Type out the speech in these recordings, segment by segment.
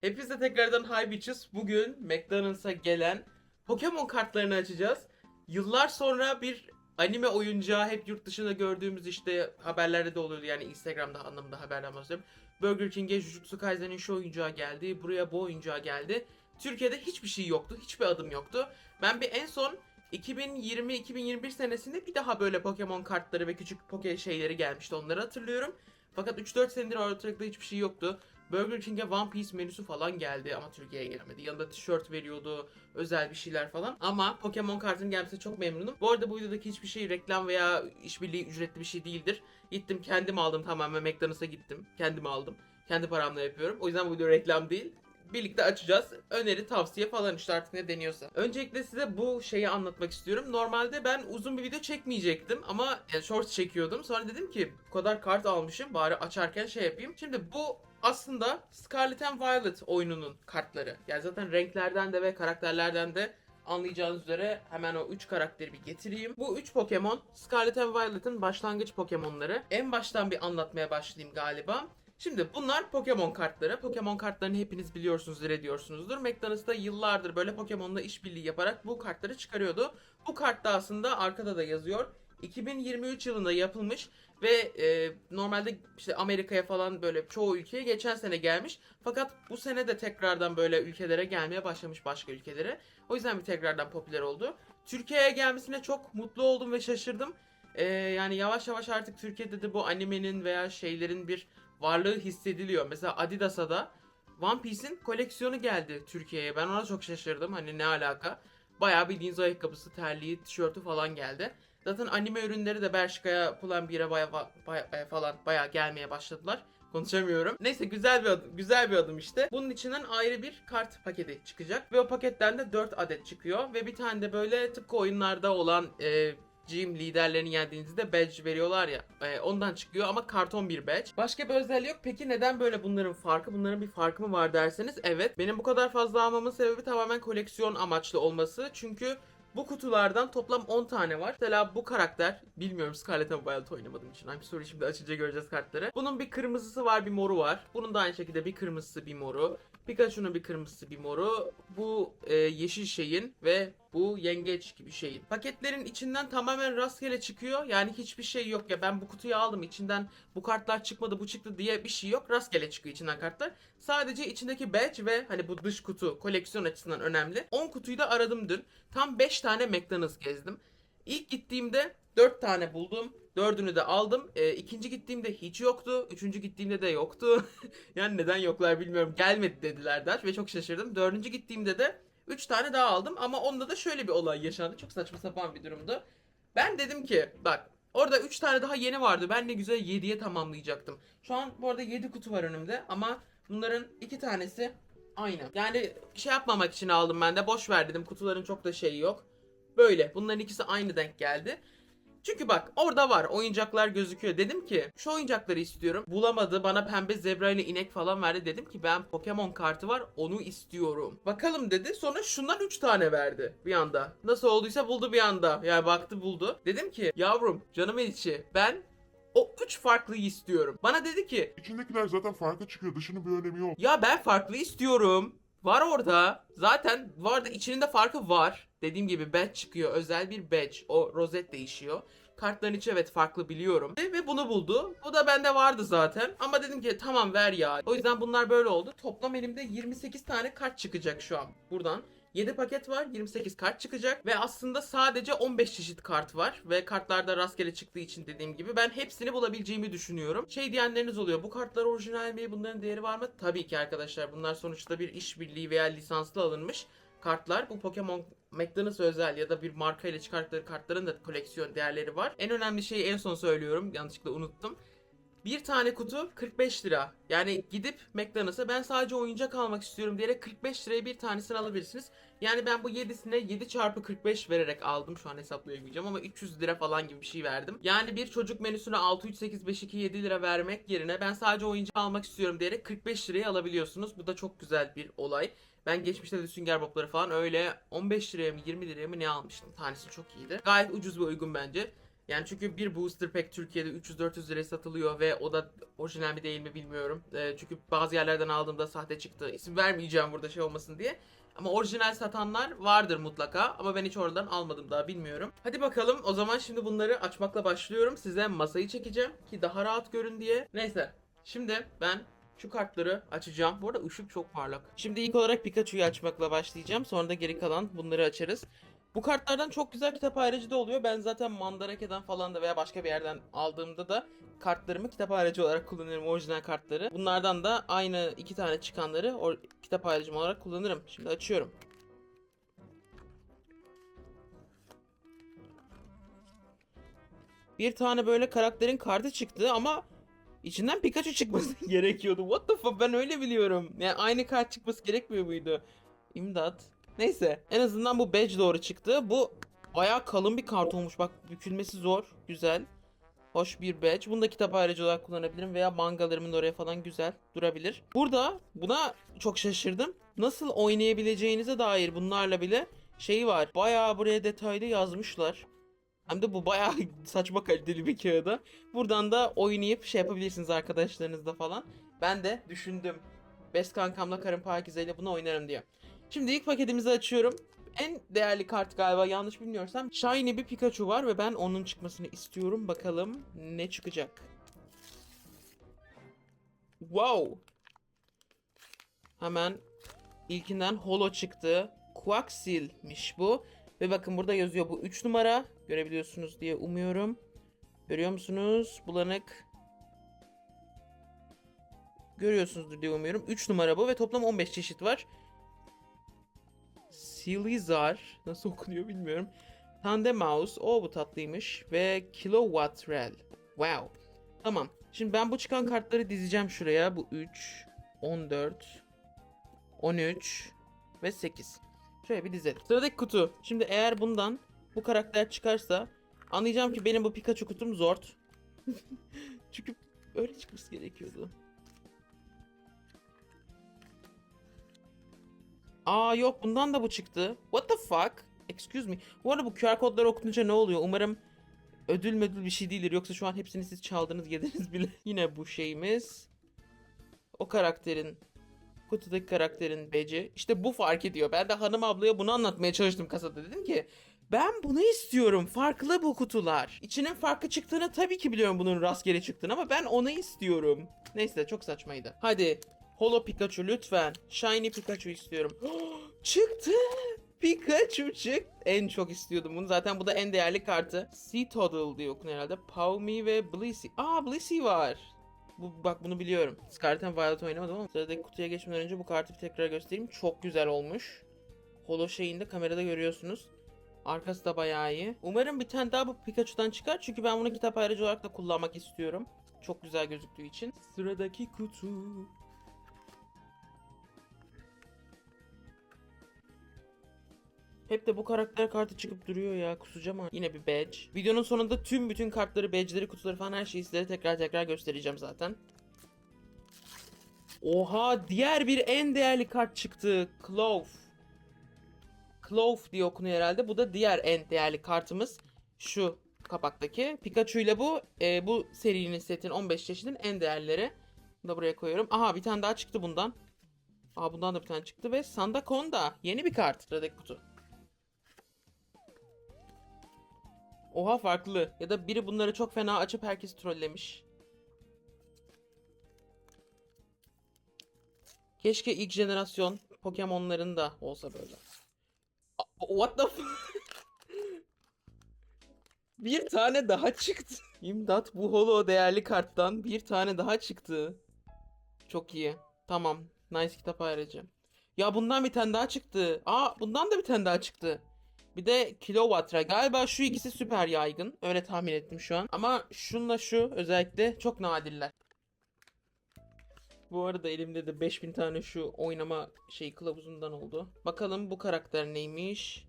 Hepinize tekrardan Hi Bitches. Bugün McDonald's'a gelen Pokemon kartlarını açacağız. Yıllar sonra bir anime oyuncağı hep yurt dışında gördüğümüz işte haberlerde de oluyordu yani Instagram'da anlamında haberden bahsediyorum. Burger King'e Jujutsu Kaisen'in şu oyuncağı geldi, buraya bu oyuncağı geldi. Türkiye'de hiçbir şey yoktu, hiçbir adım yoktu. Ben bir en son 2020-2021 senesinde bir daha böyle Pokemon kartları ve küçük Poke şeyleri gelmişti onları hatırlıyorum. Fakat 3-4 senedir ortalıkta hiçbir şey yoktu. Burger King'e One Piece menüsü falan geldi ama Türkiye'ye gelmedi. Yanında tişört veriyordu, özel bir şeyler falan. Ama Pokemon kartının gelmesine çok memnunum. Bu arada bu videodaki hiçbir şey reklam veya işbirliği ücretli bir şey değildir. Gittim kendim aldım tamamen McDonald's'a gittim. Kendim aldım. Kendi paramla yapıyorum. O yüzden bu video reklam değil. Birlikte açacağız. Öneri, tavsiye falan işte artık ne deniyorsa. Öncelikle size bu şeyi anlatmak istiyorum. Normalde ben uzun bir video çekmeyecektim ama yani shorts çekiyordum. Sonra dedim ki bu kadar kart almışım bari açarken şey yapayım. Şimdi bu aslında Scarlet and Violet oyununun kartları. Yani zaten renklerden de ve karakterlerden de anlayacağınız üzere hemen o 3 karakteri bir getireyim. Bu 3 Pokemon Scarlet and Violet'ın başlangıç Pokemon'ları. En baştan bir anlatmaya başlayayım galiba. Şimdi bunlar Pokemon kartları. Pokemon kartlarını hepiniz biliyorsunuzdur, ediyorsunuzdur. McDonald's'ta yıllardır böyle Pokemon'la işbirliği yaparak bu kartları çıkarıyordu. Bu kart da aslında arkada da yazıyor. 2023 yılında yapılmış ve e, normalde işte Amerika'ya falan böyle çoğu ülkeye geçen sene gelmiş. Fakat bu sene de tekrardan böyle ülkelere gelmeye başlamış başka ülkelere. O yüzden bir tekrardan popüler oldu. Türkiye'ye gelmesine çok mutlu oldum ve şaşırdım. E, yani yavaş yavaş artık Türkiye'de de bu animenin veya şeylerin bir varlığı hissediliyor. Mesela Adidas'a da One Piece'in koleksiyonu geldi Türkiye'ye. Ben ona çok şaşırdım. Hani ne alaka? Bayağı bildiğiniz ayakkabısı, terliği, tişörtü falan geldi. Zaten anime ürünleri de Bershka'ya, Pull&Bear'a baya, baya, baya falan bayağı gelmeye başladılar. Konuşamıyorum. Neyse güzel bir adım, güzel bir adım işte. Bunun içinden ayrı bir kart paketi çıkacak ve o paketten de 4 adet çıkıyor ve bir tane de böyle tıpkı oyunlarda olan e, gym liderlerini yendiğinizde badge veriyorlar ya. e, ondan çıkıyor ama karton bir badge. Başka bir özelliği yok. Peki neden böyle bunların farkı? Bunların bir farkı mı var derseniz evet. Benim bu kadar fazla almamın sebebi tamamen koleksiyon amaçlı olması. Çünkü bu kutulardan toplam 10 tane var. Mesela bu karakter, bilmiyorum Scarlet and Violet oynamadım için. I'm sorry şimdi açınca göreceğiz kartları. Bunun bir kırmızısı var, bir moru var. Bunun da aynı şekilde bir kırmızısı, bir moru. Pikachu'nun bir kırmızısı, bir moru. Bu e, yeşil şeyin ve bu yengeç gibi şeyin. Paketlerin içinden tamamen rastgele çıkıyor. Yani hiçbir şey yok ya ben bu kutuyu aldım içinden bu kartlar çıkmadı bu çıktı diye bir şey yok. Rastgele çıkıyor içinden kartlar. Sadece içindeki badge ve hani bu dış kutu koleksiyon açısından önemli. 10 kutuyu da aradım dün. Tam 5 tane McDonald's gezdim. İlk gittiğimde 4 tane buldum. Dördünü de aldım. E, ikinci gittiğimde hiç yoktu. Üçüncü gittiğimde de yoktu. yani neden yoklar bilmiyorum. Gelmedi dediler der ve çok şaşırdım. Dördüncü gittiğimde de 3 tane daha aldım. Ama onda da şöyle bir olay yaşandı. Çok saçma sapan bir durumdu. Ben dedim ki bak orada 3 tane daha yeni vardı. Ben ne güzel 7'ye tamamlayacaktım. Şu an bu arada 7 kutu var önümde ama bunların 2 tanesi aynı. Yani şey yapmamak için aldım ben de. Boş ver dedim. Kutuların çok da şeyi yok. Böyle. Bunların ikisi aynı denk geldi. Çünkü bak orada var oyuncaklar gözüküyor. Dedim ki şu oyuncakları istiyorum. Bulamadı bana pembe zebra ile inek falan verdi. Dedim ki ben Pokemon kartı var onu istiyorum. Bakalım dedi. Sonra şundan 3 tane verdi bir anda. Nasıl olduysa buldu bir anda. Yani baktı buldu. Dedim ki yavrum canımın içi ben o 3 farklıyı istiyorum. Bana dedi ki İçindekiler zaten farklı çıkıyor. Dışının bir önemi yok. ya ben farklı istiyorum. Var orada. Zaten var da içinde farkı var. Dediğim gibi badge çıkıyor. Özel bir badge. O rozet değişiyor. Kartların içi evet farklı biliyorum. Ve, bunu buldu. Bu da bende vardı zaten. Ama dedim ki tamam ver ya. O yüzden bunlar böyle oldu. Toplam elimde 28 tane kart çıkacak şu an. Buradan. 7 paket var, 28 kart çıkacak ve aslında sadece 15 çeşit kart var ve kartlarda rastgele çıktığı için dediğim gibi ben hepsini bulabileceğimi düşünüyorum. Şey diyenleriniz oluyor, bu kartlar orijinal mi, bunların değeri var mı? Tabii ki arkadaşlar bunlar sonuçta bir işbirliği veya lisanslı alınmış kartlar. Bu Pokemon McDonald's özel ya da bir marka ile çıkarttıkları kartların da koleksiyon değerleri var. En önemli şeyi en son söylüyorum, yanlışlıkla unuttum. Bir tane kutu 45 lira. Yani gidip McDonald's'a ben sadece oyuncak almak istiyorum diyerek 45 liraya bir tanesini alabilirsiniz. Yani ben bu 7'sine 7 çarpı 45 vererek aldım. Şu an hesaplayamayacağım ama 300 lira falan gibi bir şey verdim. Yani bir çocuk menüsüne 6, 3, 8, 5, 2, 7 lira vermek yerine ben sadece oyuncak almak istiyorum diyerek 45 liraya alabiliyorsunuz. Bu da çok güzel bir olay. Ben geçmişte de sünger bobları falan öyle 15 liraya mı 20 liraya mı ne almıştım. Tanesi çok iyiydi. Gayet ucuz ve uygun bence. Yani çünkü bir booster pack Türkiye'de 300-400 liraya satılıyor ve o da orijinal mi değil mi bilmiyorum. Ee, çünkü bazı yerlerden aldığımda sahte çıktı. İsim vermeyeceğim burada şey olmasın diye. Ama orijinal satanlar vardır mutlaka. Ama ben hiç oradan almadım daha bilmiyorum. Hadi bakalım o zaman şimdi bunları açmakla başlıyorum. Size masayı çekeceğim ki daha rahat görün diye. Neyse şimdi ben şu kartları açacağım. Bu arada ışık çok parlak. Şimdi ilk olarak Pikachu'yu açmakla başlayacağım. Sonra da geri kalan bunları açarız. Bu kartlardan çok güzel kitap da oluyor. Ben zaten Mandarake'den falan da veya başka bir yerden aldığımda da kartlarımı kitap ayrıcı olarak kullanırım orijinal kartları. Bunlardan da aynı iki tane çıkanları o kitap ayrıcım olarak kullanırım. Şimdi açıyorum. Bir tane böyle karakterin kartı çıktı ama içinden Pikachu çıkması gerekiyordu. What the fuck ben öyle biliyorum. Yani aynı kart çıkması gerekmiyor muydu? İmdat. Neyse en azından bu badge doğru çıktı. Bu bayağı kalın bir kart olmuş. Bak bükülmesi zor. Güzel. Hoş bir badge. Bunu da kitap ayrıcı olarak kullanabilirim veya mangalarımın oraya falan güzel durabilir. Burada buna çok şaşırdım. Nasıl oynayabileceğinize dair bunlarla bile şey var. Bayağı buraya detaylı yazmışlar. Hem de bu bayağı saçma kaliteli bir kağıda. Buradan da oynayıp şey yapabilirsiniz arkadaşlarınızla falan. Ben de düşündüm. Best kankamla karın pakizeyle bunu oynarım diye. Şimdi ilk paketimizi açıyorum. En değerli kart galiba yanlış bilmiyorsam Shiny bir Pikachu var ve ben onun çıkmasını istiyorum. Bakalım ne çıkacak. Wow. Hemen ilkinden Holo çıktı. Quaxil'miş bu. Ve bakın burada yazıyor bu 3 numara. Görebiliyorsunuz diye umuyorum. Görüyor musunuz? Bulanık. Görüyorsunuzdur diye umuyorum. 3 numara bu ve toplam 15 çeşit var. Silizar nasıl okunuyor bilmiyorum. Tandemouse o bu tatlıymış ve Kilowatt Rel. Wow. Tamam. Şimdi ben bu çıkan kartları dizeceğim şuraya. Bu 3, 14, 13 ve 8. Şöyle bir dizelim. Sıradaki kutu. Şimdi eğer bundan bu karakter çıkarsa anlayacağım ki benim bu Pikachu kutum zor. Çünkü öyle çıkması gerekiyordu. Aa yok bundan da bu çıktı. What the fuck? Excuse me. Bu arada bu QR kodları okununca ne oluyor? Umarım ödül müdül bir şey değildir. Yoksa şu an hepsini siz çaldınız yediniz bile. Yine bu şeyimiz. O karakterin kutudaki karakterin beci. İşte bu fark ediyor. Ben de hanım ablaya bunu anlatmaya çalıştım kasada. Dedim ki ben bunu istiyorum. Farklı bu kutular. İçinin farklı çıktığını tabii ki biliyorum bunun rastgele çıktığını ama ben onu istiyorum. Neyse çok saçmaydı. Hadi Holo Pikachu lütfen. Shiny Pikachu istiyorum. çıktı. Pikachu çıktı. En çok istiyordum bunu. Zaten bu da en değerli kartı. Citadel diye okunuyor herhalde. Pawmi ve Blissey. Aa Blissey var. Bu, bak bunu biliyorum. Scarlet and Violet oynamadım ama sıradaki kutuya geçmeden önce bu kartı bir tekrar göstereyim. Çok güzel olmuş. Holo şeyinde kamerada görüyorsunuz. Arkası da bayağı iyi. Umarım bir tane daha bu Pikachu'dan çıkar. Çünkü ben bunu kitap ayrıcı olarak da kullanmak istiyorum. Çok güzel gözüktüğü için. Sıradaki kutu. Hep de bu karakter kartı çıkıp duruyor ya kusacağım artık. Yine bir badge. Videonun sonunda tüm bütün kartları, badge'leri, kutuları falan her şeyi sizlere tekrar tekrar göstereceğim zaten. Oha diğer bir en değerli kart çıktı. Clove. Clove diye okunuyor herhalde. Bu da diğer en değerli kartımız. Şu kapaktaki. Pikachu ile bu e, bu serinin setin 15 çeşidin en değerleri. Bunu da buraya koyuyorum. Aha bir tane daha çıktı bundan. Aa bundan da bir tane çıktı ve Sandaconda. Yeni bir kart. Sıradaki kutu. Oha farklı. Ya da biri bunları çok fena açıp herkesi trollemiş. Keşke ilk jenerasyon Pokemon'ların da olsa böyle. What the Bir tane daha çıktı. İmdat bu holo değerli karttan bir tane daha çıktı. Çok iyi. Tamam. Nice kitap ayrıca. Ya bundan bir tane daha çıktı. Aa bundan da bir tane daha çıktı. Bir de Kilowattra. Galiba şu ikisi süper yaygın. Öyle tahmin ettim şu an. Ama şunla şu özellikle çok nadirler. Bu arada elimde de 5000 tane şu oynama şey kılavuzundan oldu. Bakalım bu karakter neymiş?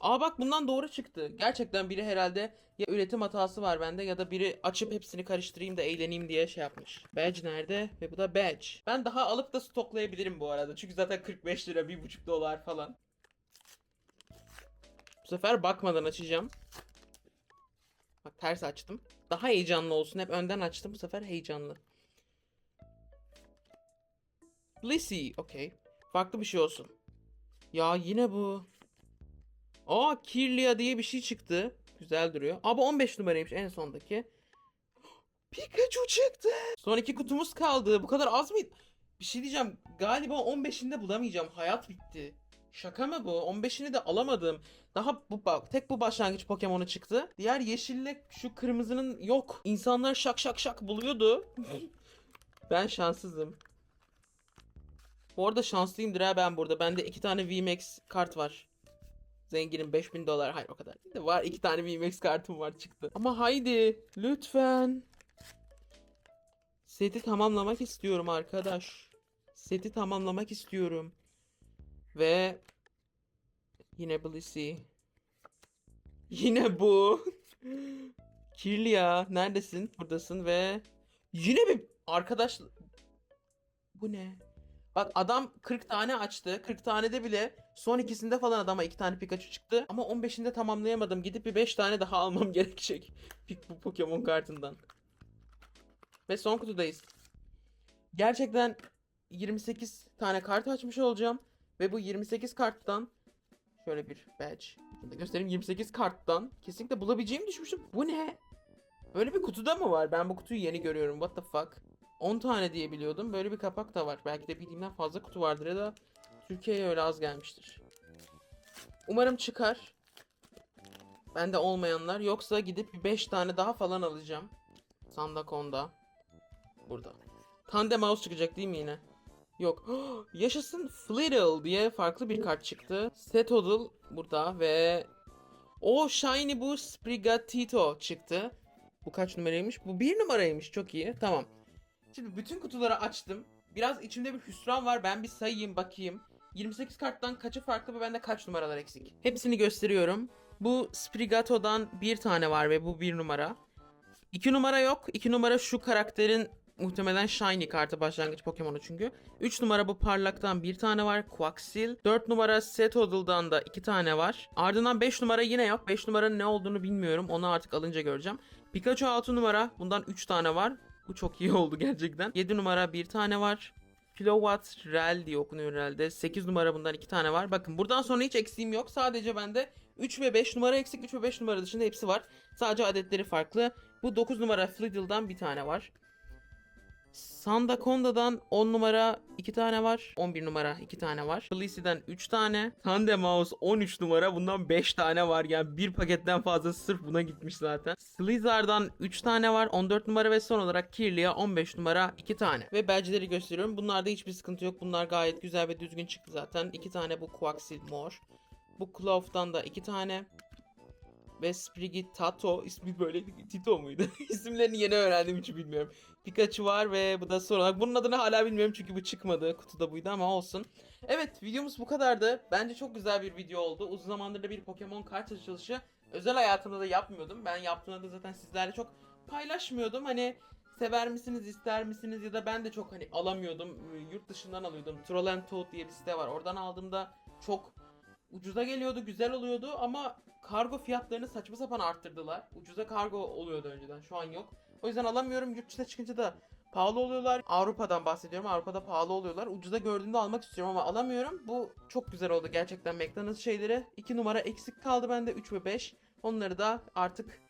Aa bak bundan doğru çıktı. Gerçekten biri herhalde ya üretim hatası var bende ya da biri açıp hepsini karıştırayım da eğleneyim diye şey yapmış. Badge nerede? Ve bu da badge. Ben daha alıp da stoklayabilirim bu arada. Çünkü zaten 45 lira 1,5 dolar falan. Bu sefer bakmadan açacağım. Bak ters açtım. Daha heyecanlı olsun. Hep önden açtım. Bu sefer heyecanlı. Blissey. Okey. Farklı bir şey olsun. Ya yine bu. Aa Kirlia diye bir şey çıktı. Güzel duruyor. Aa bu 15 numaraymış en sondaki. Pikachu çıktı. Son iki kutumuz kaldı. Bu kadar az mıydı? Bir şey diyeceğim. Galiba 15'inde bulamayacağım. Hayat bitti. Şaka mı bu? 15'ini de alamadım. Daha bu bak tek bu başlangıç Pokemon'u çıktı. Diğer yeşille şu kırmızının yok. İnsanlar şak şak şak buluyordu. ben şanssızım. Bu arada şanslıyımdır ha ben burada. Bende iki tane VMAX kart var. Zenginim 5000 dolar. Hayır o kadar de var. iki tane VMAX kartım var çıktı. Ama haydi lütfen. Seti tamamlamak istiyorum arkadaş. Seti tamamlamak istiyorum. Ve yine Blissey. Yine bu. Kirlia neredesin? Buradasın ve yine bir arkadaş bu ne? Bak adam 40 tane açtı. 40 tanede bile son ikisinde falan adama 2 tane Pikachu çıktı. Ama 15'inde tamamlayamadım. Gidip bir 5 tane daha almam gerekecek. Bu Pokemon kartından. Ve son kutudayız. Gerçekten 28 tane kart açmış olacağım. Ve bu 28 karttan şöyle bir badge. Bunu da göstereyim 28 karttan kesinlikle bulabileceğimi düşünmüştüm. Bu ne? Böyle bir kutuda mı var? Ben bu kutuyu yeni görüyorum. What the fuck? 10 tane diye biliyordum. Böyle bir kapak da var. Belki de bildiğimden fazla kutu vardır ya da Türkiye'ye öyle az gelmiştir. Umarım çıkar. Bende olmayanlar. Yoksa gidip 5 tane daha falan alacağım. Sandakonda. Burada. Tandem Mouse çıkacak değil mi yine? Yok. Yaşasın Flittle diye farklı bir kart çıktı. Setodle burada ve o Shiny bu Sprigatito çıktı. Bu kaç numaraymış? Bu bir numaraymış. Çok iyi. Tamam. Şimdi bütün kutuları açtım. Biraz içimde bir hüsran var. Ben bir sayayım bakayım. 28 karttan kaçı farklı ve bende kaç numaralar eksik? Hepsini gösteriyorum. Bu Sprigato'dan bir tane var ve bu bir numara. 2 numara yok. 2 numara şu karakterin muhtemelen Shiny kartı başlangıç Pokemon'u çünkü. 3 numara bu parlaktan bir tane var. Quaxil. 4 numara Setodle'dan da 2 tane var. Ardından 5 numara yine yok. 5 numaranın ne olduğunu bilmiyorum. Onu artık alınca göreceğim. Pikachu 6 numara. Bundan 3 tane var. Bu çok iyi oldu gerçekten. 7 numara bir tane var. Kilowatt Rel diye okunuyor herhalde. 8 numara bundan 2 tane var. Bakın buradan sonra hiç eksiğim yok. Sadece bende 3 ve 5 numara eksik. 3 ve 5 numara dışında hepsi var. Sadece adetleri farklı. Bu 9 numara Fliddle'dan bir tane var. Sandakonda'dan 10 numara 2 tane var. 11 numara 2 tane var. Blissey'den 3 tane. Tandem Mouse 13 numara. Bundan 5 tane var. Yani bir paketten fazla sırf buna gitmiş zaten. Slizar'dan 3 tane var. 14 numara ve son olarak Kirlia 15 numara 2 tane. Ve badge'leri gösteriyorum. Bunlarda hiçbir sıkıntı yok. Bunlar gayet güzel ve düzgün çıktı zaten. 2 tane bu Quaxil mor. Bu Clove'dan da 2 tane. Ve Sprigitato ismi böyle Tito muydu? İsimlerini yeni öğrendiğim için bilmiyorum. Pikachu var ve bu da son olarak. Bunun adını hala bilmiyorum çünkü bu çıkmadı. Kutuda buydu ama olsun. Evet videomuz bu kadardı. Bence çok güzel bir video oldu. Uzun zamandır da bir Pokemon kart açılışı özel hayatımda da yapmıyordum. Ben yaptığımda da zaten sizlerle çok paylaşmıyordum. Hani sever misiniz, ister misiniz ya da ben de çok hani alamıyordum. Yurt dışından alıyordum. Troll and Toad diye bir site var. Oradan aldığımda çok ucuza geliyordu, güzel oluyordu ama kargo fiyatlarını saçma sapan arttırdılar. Ucuza kargo oluyordu önceden. Şu an yok. O yüzden alamıyorum. Yurt dışına çıkınca da pahalı oluyorlar. Avrupa'dan bahsediyorum. Avrupa'da pahalı oluyorlar. Ucuza gördüğümde almak istiyorum ama alamıyorum. Bu çok güzel oldu gerçekten McDonald's şeyleri. 2 numara eksik kaldı bende 3 ve 5. Onları da artık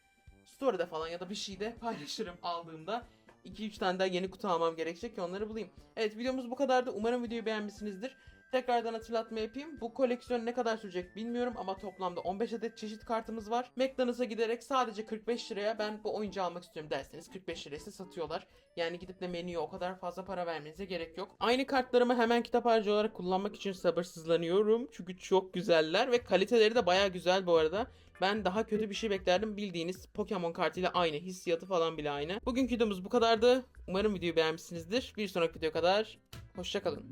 story'de falan ya da bir şeyde paylaşırım aldığımda. 2-3 tane daha yeni kutu almam gerekecek ki onları bulayım. Evet videomuz bu kadardı. Umarım videoyu beğenmişsinizdir. Tekrardan hatırlatma yapayım. Bu koleksiyon ne kadar sürecek bilmiyorum ama toplamda 15 adet çeşit kartımız var. McDonald's'a giderek sadece 45 liraya ben bu oyuncağı almak istiyorum derseniz 45 liraya size satıyorlar. Yani gidip de menüye o kadar fazla para vermenize gerek yok. Aynı kartlarımı hemen kitap harcı olarak kullanmak için sabırsızlanıyorum. Çünkü çok güzeller ve kaliteleri de baya güzel bu arada. Ben daha kötü bir şey beklerdim. Bildiğiniz Pokemon kartıyla aynı. Hissiyatı falan bile aynı. Bugünkü videomuz bu kadardı. Umarım videoyu beğenmişsinizdir. Bir sonraki video kadar hoşçakalın.